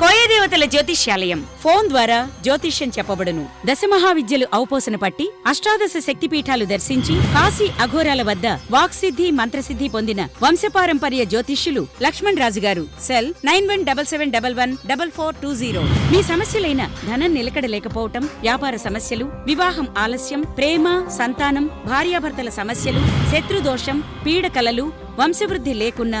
కోయదేవతల జ్యోతిష్యాలయం. ఫోన్ ద్వారా జ్యోతిష్యం చెప్పబడును. దశ మహావిద్యలు అవపోసన పట్టి అష్టాదశ శక్తిపీఠాలు దర్శించి కాశీ అఘోరాల వద్ద వాక్సిద్ధి మంత్రసిద్ధి పొందిన వంశపారంపర్య జ్యోతిష్యులు లక్ష్మణ్ రాజు గారు cell nine one double seven double one double four two zero. మీ సమస్యలైన ధనం నిలకడ లేకపోవటం వ్యాపార సమస్యలు వివాహం ఆలస్యం ప్రేమ సంతానం భార్యాభర్తల సమస్యలు శత్రుదోషం పీడకలలు వంశవృద్ధి లేకున్నా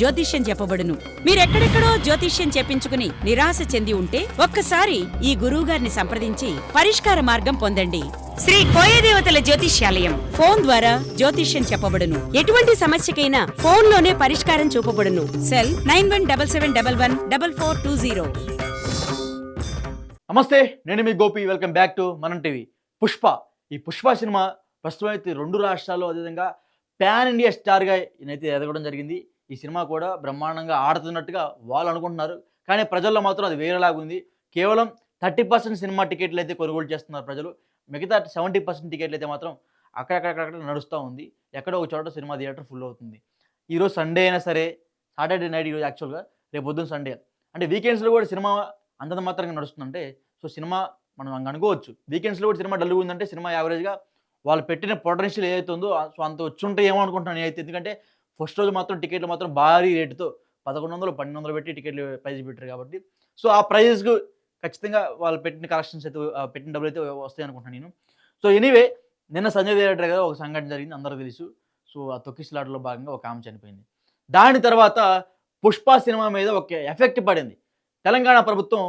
జ్యోతిష్యం చెప్పబడును. మీరెక్కడెక్కడో జ్యోతిష్యం చెప్పించుకుని నిరాశ చెంది ఉంటే ఒక్కసారి ఈ గురువుగారిని సంప్రదించి పరిష్కార మార్గం పొందండి. శ్రీ కోయదేవతల జ్యోతిష్యాలయం ఫోన్ ద్వారా జ్యోతిష్యం చెప్పబడును. ఎటువంటి సమస్యకైనా ఫోన్లోనే పరిష్కారం చూపబడును. Cell nine one double seven double one double four two zero. నమస్తే నేను మీ గోపి. వెల్కమ్ బ్యాక్ టు మనం టీవీ. పుష్ప. ఈ పుష్ప సినిమా ప్రస్తుతం అయితే రెండు రాష్ట్రాల్లో అదేవిధంగా ప్యాన్ ఇండియా స్టార్గా నేనైతే ఎదగడం జరిగింది. ఈ సినిమా కూడా బ్రహ్మాండంగా ఆడుతున్నట్టుగా వాళ్ళు అనుకుంటున్నారు. కానీ ప్రజల్లో మాత్రం అది వేరేలాగా ఉంది. కేవలం థర్టీ పర్సెంట్ సినిమా టికెట్లు అయితే కొనుగోలు చేస్తున్నారు ప్రజలు. మిగతా సెవెంటీ పర్సెంట్ టికెట్లు అయితే మాత్రం అక్కడక్కడక్కడ నడుస్తూ ఉంది. ఎక్కడో ఒక చోట సినిమా థియేటర్ ఫుల్ అవుతుంది. ఈరోజు సండే అయినా సరే సాటర్డే నైట్ ఈరోజు యాక్చువల్గా రేపు పొద్దున్న సండే. అంటే వీకెండ్స్లో కూడా సినిమా అంతంత మాత్రంగా నడుస్తుందంటే సో సినిమా మనం అనుకోవచ్చు. వీకెండ్స్లో కూడా సినిమా డల్గా ఉందంటే సినిమా యావరేజ్గా వాళ్ళు పెట్టిన పొటెన్షియల్ ఏదైతే ఉందో సో అంత వచ్చి ఉంటే ఏమో అనుకుంటున్నాను నేనైతే. ఎందుకంటే ఫస్ట్ రోజు మాత్రం టికెట్లు మాత్రం భారీ రేటుతో పదకొండు వందలు పన్నెండు వందలు పెట్టి టికెట్లు ప్రైజ్ పెట్టారు కాబట్టి. సో ఆ ప్రైజెస్కు ఖచ్చితంగా వాళ్ళు పెట్టిన కలెక్షన్స్ అయితే పెట్టిన డబ్బులు అయితే వస్తాయి అనుకుంటున్నాను నేను. సో ఎనీవే నిన్న సంజయ్ థియేటర్ కదా ఒక సంఘటన జరిగింది అందరూ తెలుసు. సో ఆ తొక్కిసలాటలో భాగంగా ఒక ఆమె చనిపోయింది. దాని తర్వాత పుష్ప సినిమా మీద ఒక ఎఫెక్ట్ పడింది. తెలంగాణ ప్రభుత్వం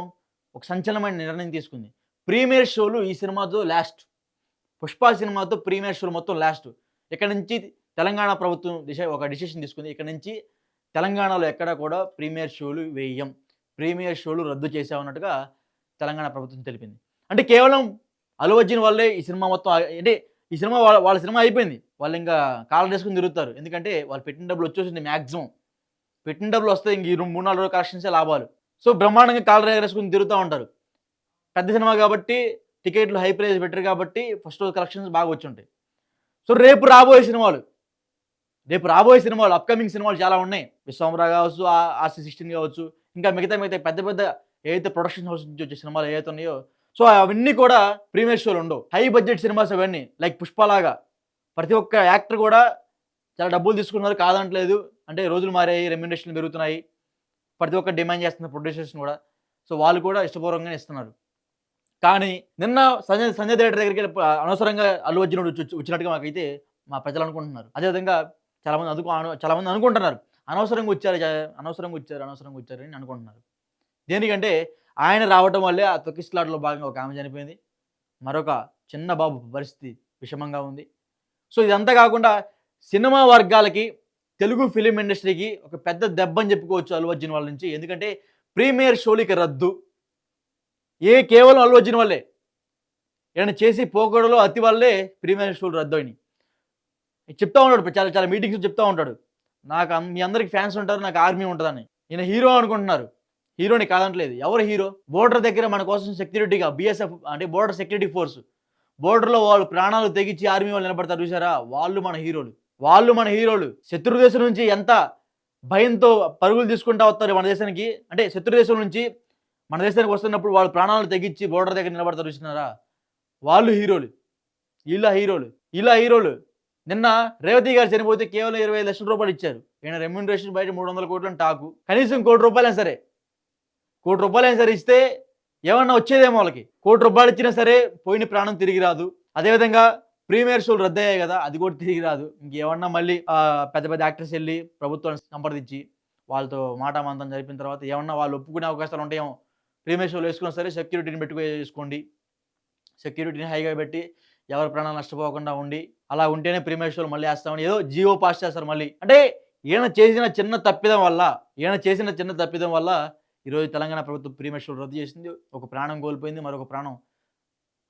ఒక సంచలనమైన నిర్ణయం తీసుకుంది. ప్రీమియర్ షోలు ఈ సినిమాతో లాస్ట్. పుష్ప సినిమాతో ప్రీమియర్ షోలు మొత్తం లాస్ట్. ఇక్కడ నుంచి తెలంగాణ ప్రభుత్వం దిశ ఒక డిసిషన్ తీసుకుంది. ఇక్కడ నుంచి తెలంగాణలో ఎక్కడా కూడా ప్రీమియర్ షోలు వేయం. ప్రీమియర్ షోలు రద్దు చేసామన్నట్టుగా తెలంగాణ ప్రభుత్వం తెలిపింది. అంటే కేవలం అల్లు అర్జున్ వాళ్ళే ఈ సినిమా మొత్తం అంటే ఈ సినిమా వాళ్ళ వాళ్ళ సినిమా అయిపోయింది. వాళ్ళు ఇంకా కాలం వేసుకుని తిరుగుతారు. ఎందుకంటే వాళ్ళు పెట్టిన డబ్బులు వచ్చేసింది మ్యాక్సిమం పెట్టిన డబ్బులు వస్తే ఇంక ఈ రెండు మూడు నాలుగు రోజుల కలెక్షన్సే లాభాలు. సో బ్రహ్మాండంగా కాలర్ ఎగరేసుకుని తిరుగుతూ ఉంటారు. పెద్ద సినిమా కాబట్టి టికెట్లు హై ప్రైస్ పెట్టారు కాబట్టి ఫస్ట్ రోజు కలెక్షన్స్ బాగా వచ్చి ఉంటాయి. సో రేపు రాబోయే సినిమాలు రేపు రాబోయే సినిమాలు అప్కమింగ్ సినిమాలు చాలా ఉన్నాయి. విశ్వామరావు కావచ్చు ఆర్సీ సిక్స్టీన్ కావచ్చు ఇంకా మిగతా మిగతా పెద్ద పెద్ద ఏదైతే ప్రొడక్షన్ హౌస్ నుంచి వచ్చే సినిమాలు ఏవైతే ఉన్నాయో సో అవన్నీ కూడా ప్రీమియర్ షోలు ఉండవు. హై బడ్జెట్ సినిమాస్ అవన్నీ లైక్ పుష్పలాగా ప్రతి ఒక్క యాక్టర్ కూడా చాలా డబ్బులు తీసుకున్నారు కాదంటలేదు. అంటే రోజులు మారాయి రెమ్యునేషన్లు పెరుగుతున్నాయి. ప్రతి ఒక్క డిమాండ్ చేస్తున్న ప్రొడ్యూసర్స్ కూడా. సో వాళ్ళు కూడా ఇష్టపూర్వకంగా ఇస్తున్నారు. కానీ నిన్న సంజయ్ సంజయ్ థియేటర్ దగ్గరికి అనవసరంగా అల్లు అర్జునుడు వచ్చినట్టుగా మాకైతే మా ప్రజలు అనుకుంటున్నారు. అదేవిధంగా చాలామంది అందుకు చాలామంది అనుకుంటున్నారు. అనవసరంగా వచ్చారు అనవసరంగా వచ్చారు అనవసరంగా వచ్చారు అని అనుకుంటున్నారు. దేనికంటే ఆయన రావడం వల్లే ఆ తొక్కిస్లాట్లో భాగంగా ఒక ఆమె చనిపోయింది. మరొక చిన్న బాబు పరిస్థితి విషమంగా ఉంది. సో ఇదంతా కాకుండా సినిమా వర్గాలకి తెలుగు ఫిలిం ఇండస్ట్రీకి ఒక పెద్ద దెబ్బని చెప్పుకోవచ్చు అల్లు అర్జున్ వాళ్ళ నుంచి. ఎందుకంటే ప్రీమియర్ షోలకి రద్దు. ఏ కేవలం అల్లు అర్జున్ వల్లే. ఏమైనా చేసి పోకడలో అతి వల్లే ప్రీమియర్ షోలు రద్దు అయినాయి చెప్తా ఉంటాడు చాలా చాలా మీటింగ్స్ చెప్తా ఉంటాడు. నాకు మీ అందరికి ఫ్యాన్స్ ఉంటారు నాకు ఆర్మీ ఉంటుందని. ఈయన హీరో అనుకుంటున్నారు. హీరోని కాదంటలేదు. ఎవరు హీరో బోర్డర్ దగ్గర మన కోసం సెక్యూరిటీగా బీఎస్ఎఫ్ అంటే బోర్డర్ సెక్యూరిటీ ఫోర్స్ బోర్డర్లో వాళ్ళు ప్రాణాలు తెగించి ఆర్మీ వాళ్ళు నిలబడతారు చూసారా వాళ్ళు మన హీరోలు వాళ్ళు మన హీరోలు శత్రు దేశం నుంచి ఎంత భయంతో పరుగులు తీసుకుంటా వస్తారు మన దేశానికి? అంటే శత్రు దేశం నుంచి మన దేశానికి వస్తున్నప్పుడు వాళ్ళు ప్రాణాలు తెగించి బోర్డర్ దగ్గర నిలబడతారు చూసినారా? వాళ్ళు హీరోలు ఇలా హీరోలు ఇలా హీరోలు నిన్న రేవతి గారు చనిపోతే కేవలం ఇరవై లక్షల రూపాయలు ఇచ్చారు. ఈయన రెమ్యూనరేషన్ బయట మూడు వందల కోట్లు టాకు. కనీసం కోటి రూపాయలైనా సరే కోటి రూపాయలైనా సరే ఇస్తే ఏమన్నా వచ్చేదేమో వాళ్ళకి. కోటి రూపాయలు ఇచ్చినా సరే పోయిన ప్రాణం తిరిగి రాదు. అదేవిధంగా ప్రీమియర్ షోలు రద్దయ్యాయి కదా అది కూడా తిరిగి రాదు. ఇంకేమన్నా మళ్ళీ పెద్ద పెద్ద యాక్టర్స్ వెళ్ళి ప్రభుత్వాన్ని సంప్రదించి వాళ్ళతో మాటామంతం జరిపిన తర్వాత ఏమన్నా వాళ్ళు ఒప్పుకునే అవకాశాలు ఉంటాయేమో ప్రీమియర్ షోలు వేసుకున్నా సరే సెక్యూరిటీని పెట్టుకో చేసుకోండి. సెక్యూరిటీని హైగా పెట్టి ఎవరి ప్రాణాలు నష్టపోకుండా ఉండి అలా ఉంటేనే ప్రీమియర్ మళ్ళీ వేస్తామని ఏదో జియో పాస్ చేస్తారు మళ్ళీ. అంటే ఈయన చేసిన చిన్న తప్పిదం వల్ల ఈయన చేసిన చిన్న తప్పిదం వల్ల ఈరోజు తెలంగాణ ప్రభుత్వం ప్రీమియర్ రద్దు చేసింది. ఒక ప్రాణం కోల్పోయింది మరొక ప్రాణం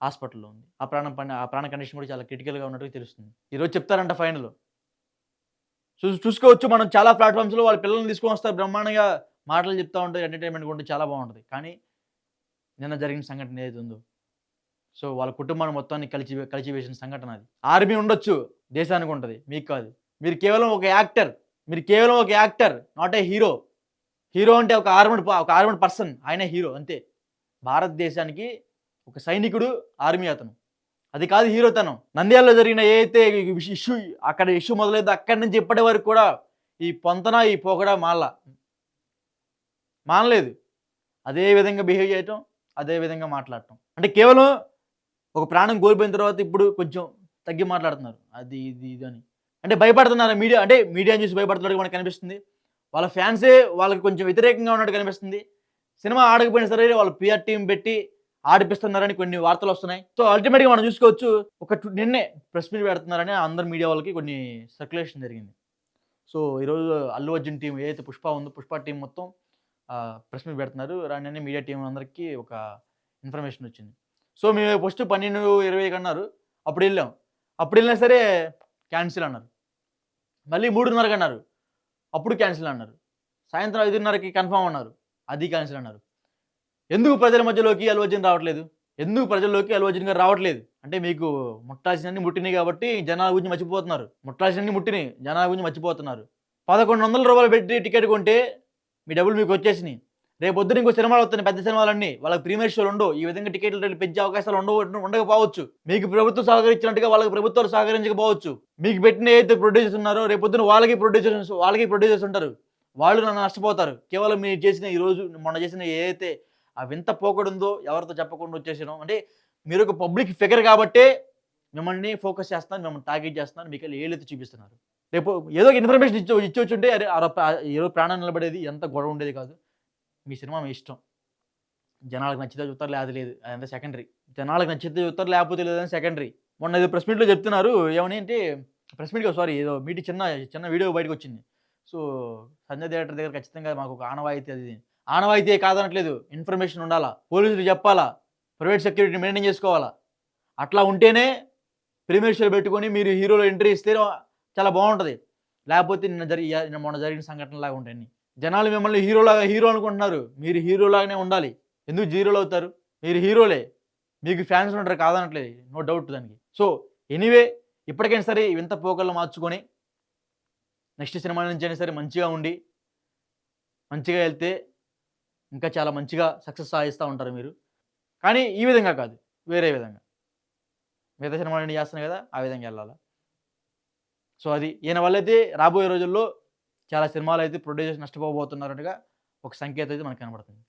హాస్పిటల్లో ఉంది. ఆ ప్రాణం పని ఆ ప్రాణ కండిషన్ కూడా చాలా క్రిటికల్గా ఉన్నట్టుగా తెలుస్తుంది. ఈరోజు చెప్తారంట ఫైనల్. చూ చూసుకోవచ్చు మనం చాలా ప్లాట్ఫామ్స్లో వాళ్ళ పిల్లల్ని తీసుకొని వస్తారు బ్రహ్మాండంగా మాటలు చెప్తా ఉంటారు ఎంటర్టైన్మెంట్ కూడా చాలా బాగుంటుంది. కానీ నిన్న జరిగిన సంఘటన ఏదైతే ఉందో సో వాళ్ళ కుటుంబాన్ని మొత్తాన్ని కలిసి కలిసి వేసిన సంఘటన అది. ఆర్మీ ఉండొచ్చు దేశానికి ఉంటుంది మీకు కాదు. మీరు కేవలం ఒక యాక్టర్ మీరు కేవలం ఒక actor not a hero hero అంటే ఒక ఆర్మడ్ ఒక ఆర్మడ్ పర్సన్ ఆయన హీరో అంతే. భారతదేశానికి ఒక సైనికుడు ఆర్మీ అతను. అది కాదు హీరోతనం నంద్యాలలో జరిగిన ఏదైతే ఇష్యూ అక్కడ ఇష్యూ మొదలైతే అక్కడి నుంచి ఇప్పటి వరకు కూడా ఈ పొంతన ఈ పొగడ మాల. మానలేదు. అదే విధంగా బిహేవ్ చేయటం అదే విధంగా మాట్లాడటం. అంటే కేవలం ఒక ప్రాణం కోల్పోయిన తర్వాత ఇప్పుడు కొంచెం తగ్గి మాట్లాడుతున్నారు. అది ఇది ఇది అని. అంటే భయపడుతున్నారు మీడియా అంటే మీడియాని చూసి భయపడుతున్నట్టు మనకు కనిపిస్తుంది. వాళ్ళ ఫ్యాన్సే వాళ్ళకి కొంచెం వ్యతిరేకంగా ఉన్నట్టు కనిపిస్తుంది. సినిమా ఆడకపోయినా సరే వాళ్ళు పిఆర్ టీం పెట్టి ఆడిపిస్తున్నారని కొన్ని వార్తలు వస్తున్నాయి. సో అల్టిమేట్గా మనం చూసుకోవచ్చు ఒక నిన్నే ప్రెస్ మీట్ పెడుతున్నారని అందరు మీడియా వాళ్ళకి కొన్ని సర్క్యులేషన్ జరిగింది. సో ఈరోజు అల్లు అర్జున్ టీం ఏదైతే పుష్ప ఉందో పుష్ప టీం మొత్తం ప్రెస్ మీట్ పెడుతున్నారు. రాని మీడియా టీం అందరికీ ఒక ఇన్ఫర్మేషన్ వచ్చింది. సో మేము ఫస్ట్ పన్నెండు ఇరవైకి అన్నారు. అప్పుడు వెళ్ళాం. అప్పుడు వెళ్ళినా సరే క్యాన్సిల్ అన్నారు. మళ్ళీ మూడున్నరకు అన్నారు. అప్పుడు క్యాన్సిల్ అన్నారు. సాయంత్రం ఐదున్నరకి కన్ఫామ్ అన్నారు. అది క్యాన్సిల్ అన్నారు. ఎందుకు ప్రజల మధ్యలోకి అల్లు అర్జున్ రావట్లేదు? ఎందుకు ప్రజల్లోకి అల్లు అర్జున్ గారు రావట్లేదు? అంటే మీకు ముట్టాల్సినన్ని ముట్టినాయి కాబట్టి జనాల గురించి మర్చిపోతున్నారు. ముట్టాల్సినన్ని ముట్టినాయి. జనాల గురించి మర్చిపోతున్నారు. పదకొండు వందల రూపాయలు పెట్టి టికెట్ కొంటే మీ డబ్బులు మీకు వచ్చేసినాయి. రేపు ఇంకో సినిమాలు వస్తున్నాయి పెద్ద సినిమాలన్నీ. వాళ్ళకి ప్రీమియర్ షోలు ఉండవు. ఈ విధంగా టికెట్లు రేట్లు పెంచే అవకాశాలు ఉండవు ఉండకపోవచ్చు. మీకు ప్రభుత్వం సహకరించినట్టుగా వాళ్ళకి ప్రభుత్వాలు సహకరించకపోవచ్చు. మీకు పెట్టిన ఏదైతే ప్రొడ్యూసర్స్ ఉన్నారో రేపు వాళ్ళకి ప్రొడ్యూసర్స్ వాళ్ళకి ప్రొడ్యూసర్స్ ఉంటారు. వాళ్ళు నన్ను నష్టపోతారు. కేవలం మీరు చేసిన ఈరోజు మొన్న చేసిన ఏదైతే ఆ వింత పోకడుందో ఎవరితో చెప్పకుండా వచ్చేసినాం అంటే మీరు ఒక పబ్లిక్ ఫిగర్ కాబట్టే మిమ్మల్ని ఫోకస్ చేస్తాను మిమ్మల్ని టార్గెట్ చేస్తున్నారు మీకు ఏళ్ళైతే చూపిస్తున్నారు. రేపు ఏదో ఒక ఇన్ఫర్మేషన్ ఇచ్చి ఇచ్చి ఉంటే అరే ఈరోజు ప్రాణం నిలబడేది ఎంత గొడవ ఉండేది కాదు. మీ సినిమా మీ ఇష్టం. జనాలకు నచ్చితే చూస్తారు లేదు లేదు. అదంతా సెకండరీ జనాలకు నచ్చితే చూస్తారు లేకపోతే లేదని సెకండరీ మొన్న ఏదో ప్రెస్ మీట్లో చెప్తున్నారు ఏమని అంటే ప్రెస్ మీట్గా సారీ ఏదో మీటి చిన్న చిన్న వీడియో బయటకు వచ్చింది. సో సంజయ్ థియేటర్ దగ్గర ఖచ్చితంగా మాకు ఒక ఆనవాయితీ అది. ఇది. ఆనవాయితీ కాదనట్లేదు ఇన్ఫర్మేషన్ ఉండాలా? పోలీసులు చెప్పాలా? ప్రైవేట్ సెక్యూరిటీ మెయింటైన్ చేసుకోవాలా? అట్లా ఉంటేనే ప్రీమియర్ షో పెట్టుకొని మీరు హీరోలో ఎంట్రీ ఇస్తే చాలా బాగుంటుంది. లేకపోతే నిన్న జరిగి మొన్న జరిగిన సంఘటనలాగా ఉంటాయి జనాలు మిమ్మల్ని హీరోలాగా హీరో అనుకుంటున్నారు. మీరు హీరోలాగానే ఉండాలి. ఎందుకు జీరోలు అవుతారు? మీరు హీరోలే. మీకు ఫ్యాన్స్ ఉంటారు కాదనట్లేదు. నో డౌట్ దానికి. సో ఎనీవే ఇప్పటికైనా సరే వింత పోకల్లో మార్చుకొని నెక్స్ట్ సినిమా నుంచి అయినా సరే మంచిగా ఉండి మంచిగా వెళ్తే ఇంకా చాలా మంచిగా సక్సెస్ సాధిస్తూ ఉంటారు మీరు. కానీ ఈ విధంగా కాదు. వేరే విధంగా. మిగతా సినిమాలు చేస్తున్నాయి కదా ఆ విధంగా వెళ్ళాలి? సో అది ఈయన వల్ల అయితే రాబోయే రోజుల్లో చాలా సినిమాలు అయితే ప్రొడ్యూసర్స్ నష్టపోబోతున్నారనగా ఒక సంకేతం అయితే మనకు కనబడుతుంది.